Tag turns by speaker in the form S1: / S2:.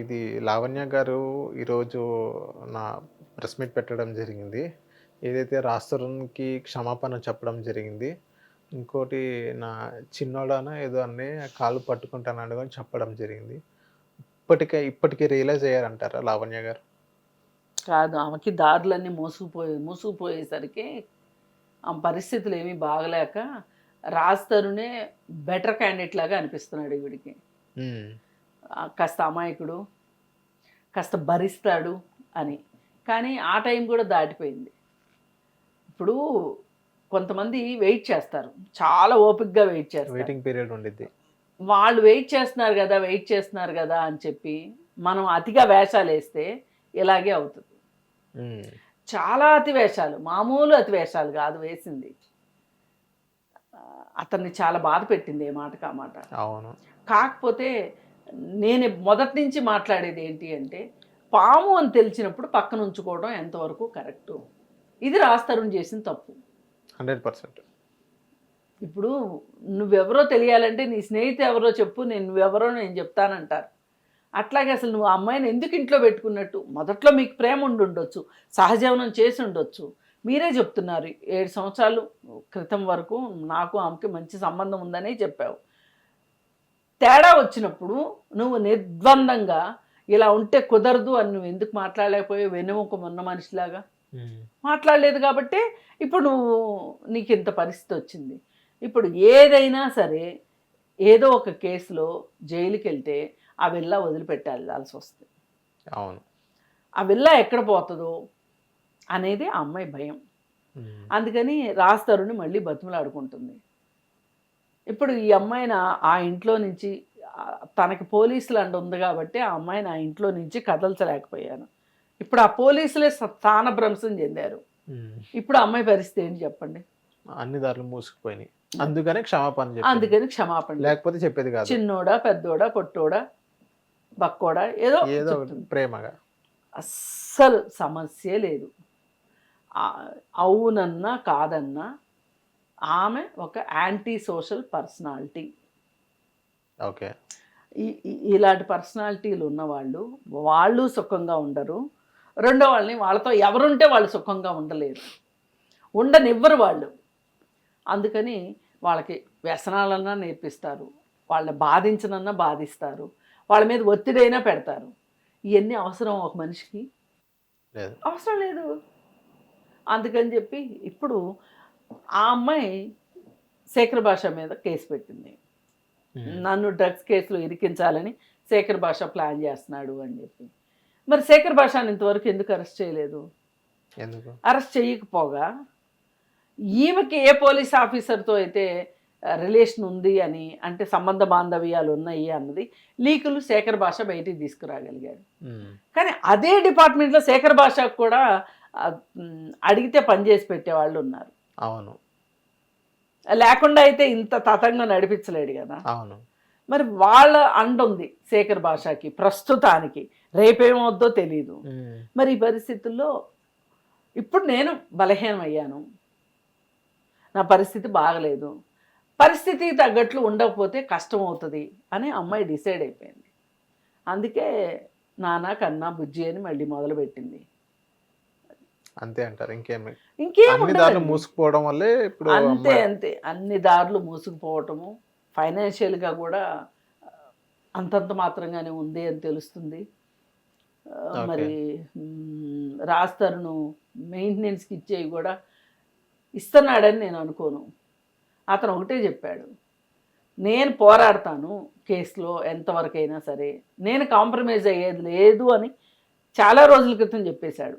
S1: ఇది లావణ్య గారు ఈరోజు నా ప్రెస్ మీట్ పెట్టడం జరిగింది. ఏదైతే రాస్తరుణ్కి క్షమాపణ చెప్పడం జరిగింది ఇంకోటి నా చిన్నోడాన ఏదో అన్నీ కాలు పట్టుకుంటానని కూడా చెప్పడం జరిగింది. ఇప్పటికే ఇప్పటికే రియలైజ్ అయ్యారంటారా లావణ్య గారు?
S2: కాదు ఆమెకి దారులన్నీ మోసుకుపోయే మూసుకుపోయేసరికి ఆ పరిస్థితులు ఏమీ బాగలేక రాస్తరునే బెటర్ క్యాండిడేట్ లాగా అనిపిస్తున్నాడు ఆ, కాస్త అమాయకుడు కాస్త భరిస్తాడు అని. కానీ ఆ టైం కూడా దాటిపోయింది. ఇప్పుడు కొంతమంది వెయిట్ చేస్తారు. చాలా ఓపిక్గా వెయిట్ చేస్తారు.
S1: వెయిటింగ్ పీరియడ్ ఉండిద్ది.
S2: వాళ్ళు వెయిట్ చేస్తున్నారు కదా వెయిట్ చేస్తున్నారు కదా అని చెప్పి మనం అతిగా వేషాలు వేస్తే ఇలాగే అవుతుంది. చాలా అతి వేషాలు మామూలు అతి వేషాలు కాదు వేసింది. అతన్ని చాలా బాధ పెట్టింది ఏ మాట.
S1: అవును.
S2: కాకపోతే నేను మొదటి నుంచి మాట్లాడేది ఏంటి అంటే పాము అని తెలిసినప్పుడు పక్కన ఉంచుకోవడం ఎంతవరకు కరెక్టు? ఇది రాస్తరుణ్ చేసిన తప్పు.
S1: Hundred percent.
S2: ఇప్పుడు నువ్వెవరో తెలియాలంటే నీ స్నేహితు ఎవరో చెప్పు నేను నువ్వెవరో నేను చెప్తానంటారు. అట్లాగే అసలు నువ్వు అమ్మాయిని ఎందుకు ఇంట్లో పెట్టుకున్నట్టు? మొదట్లో మీకు ప్రేమ ఉండి ఉండొచ్చు సహజీవనం చేసి ఉండొచ్చు. మీరే చెప్తున్నారు ఏడు సంవత్సరాలు క్రితం వరకు నాకు ఆమెకి మంచి సంబంధం ఉందనే చెప్పావు. తేడా వచ్చినప్పుడు నువ్వు నిర్ద్వందంగా ఇలా ఉంటే కుదరదు అని నువ్వు ఎందుకు మాట్లాడలేకపోయావు? వెనుముక ఉన్న మనిషిలాగా. మాట్లాడలేదు కాబట్టి ఇప్పుడు నువ్వు నీకు ఇంత పరిస్థితి వచ్చింది. ఇప్పుడు ఏదైనా సరే ఏదో ఒక కేసులో జైలుకి వెళ్తే ఆ విల్లా వదిలిపెట్టాల్సి వస్తుంది
S1: అవును.
S2: ఆ విల్లా ఎక్కడ పోతుందో అనేది ఆ అమ్మాయి భయం. అందుకని రాస్తరుని మళ్ళీ బతిమలాడుకుంటుంది. ఇప్పుడు ఈ అమ్మాయిని ఆ- ఇంట్లో నుంచి తనకి పోలీసులు అండ ఉంది కాబట్టి ఆ అమ్మాయిని ఆ ఇంట్లో నుంచి కదల్చలేకపోయాను. ఇప్పుడు ఆ పోలీసులే స్థానభ్రంశం చెందారు. ఇప్పుడు ఆ అమ్మాయి పరిస్థితి ఏంటి చెప్పండి?
S1: అన్ని దారులు మూసుకుపోయినాయి. అందుకనే క్షమాపణ
S2: అందుకని క్షమాపణ
S1: లేకపోతే చెప్పేది కాదు.
S2: చిన్నోడా పెద్దోడా పొట్టోడా బక్కోడా ఏదో
S1: ఏదో. ప్రేమగా.
S2: అస్సలు సమస్య లేదు. అవునన్నా కాదన్నా ఆమె ఒక యాంటీ సోషల్ పర్సనాలిటీ.
S1: ఓకే.
S2: ఇలాంటి పర్సనాలిటీలు ఉన్నవాళ్ళు వాళ్ళు సుఖంగా ఉండరు. రెండో వాళ్ళని వాళ్ళతో ఎవరుంటే వాళ్ళు సుఖంగా ఉండలేరు. ఉండనివ్వరు వాళ్ళు. అందుకని వాళ్ళకి వ్యసనాలన్నా నేర్పిస్తారు. వాళ్ళని బాధించనన్నా బాధిస్తారు. వాళ్ళ మీద ఒత్తిడైనా పెడతారు. ఇవన్నీ అవసరం ఒక మనిషికి? అవసరం లేదు. అందుకని చెప్పి ఇప్పుడు ఆ అమ్మాయి శేఖర్ భాష మీద కేసు పెట్టింది. నన్ను డ్రగ్స్ కేసులో ఇరికించాలని శేఖర్ భాష ప్లాన్ చేస్తున్నాడు అని చెప్పి. మరి శేఖర్ భాషని ఇంతవరకు ఎందుకు అరెస్ట్ చేయలేదు? అరెస్ట్ చేయకపోగా ఈమెకి ఏ పోలీస్ ఆఫీసర్తో అయితే రిలేషన్ ఉంది అని అంటే సంబంధ బాంధవ్యాలు ఉన్నాయి అన్నది లీకులు శేఖర్ భాష బయటికి తీసుకురాగలిగాడు. కానీ అదే డిపార్ట్మెంట్లో శేఖర్ భాషకు కూడా అడిగితే పనిచేసి పెట్టేవాళ్ళు ఉన్నారు.
S1: అవును.
S2: లేకుండా అయితే ఇంత తతంగా నడిపించలేడు కదా.
S1: అవును.
S2: మరి వాళ్ళ అండ ఉంది శేఖర్ భాషకి ప్రస్తుతానికి. రేపేమవుద్దో తెలియదు. మరి ఈ పరిస్థితుల్లో ఇప్పుడు నేను బలహీనం అయ్యాను నా పరిస్థితి బాగలేదు. పరిస్థితికి తగ్గట్లు ఉండకపోతే కష్టం అవుతుంది అని అమ్మాయి డిసైడ్ అయిపోయింది. అందుకే నాన్న కన్నా బుజ్జి అని మళ్ళీ మొదలుపెట్టింది.
S1: అంతే అంటారు ఇంకేమి?
S2: ఇంకేం
S1: అన్ని దారులు. మూసుకుపోవడం వల్లే ఇప్పుడు
S2: అంతే అంతే. అన్ని దారులు మూసుకుపోవటము ఫైనాన్షియల్గా కూడా అంతంత మాత్రంగానే ఉంది అని తెలుస్తుంది. మరి రాస్తరును మెయింటెనెన్స్కి ఇచ్చేవి కూడా ఇస్తున్నాడని నేను అనుకోను. అతను ఒకటే చెప్పాడు నేను పోరాడతాను కేసులో ఎంతవరకైనా సరే. నేను కాంప్రమైజ్ అయ్యేది లేదు అని చాలా రోజుల క్రితం చెప్పేశాడు.